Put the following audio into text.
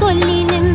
சொல்லினன்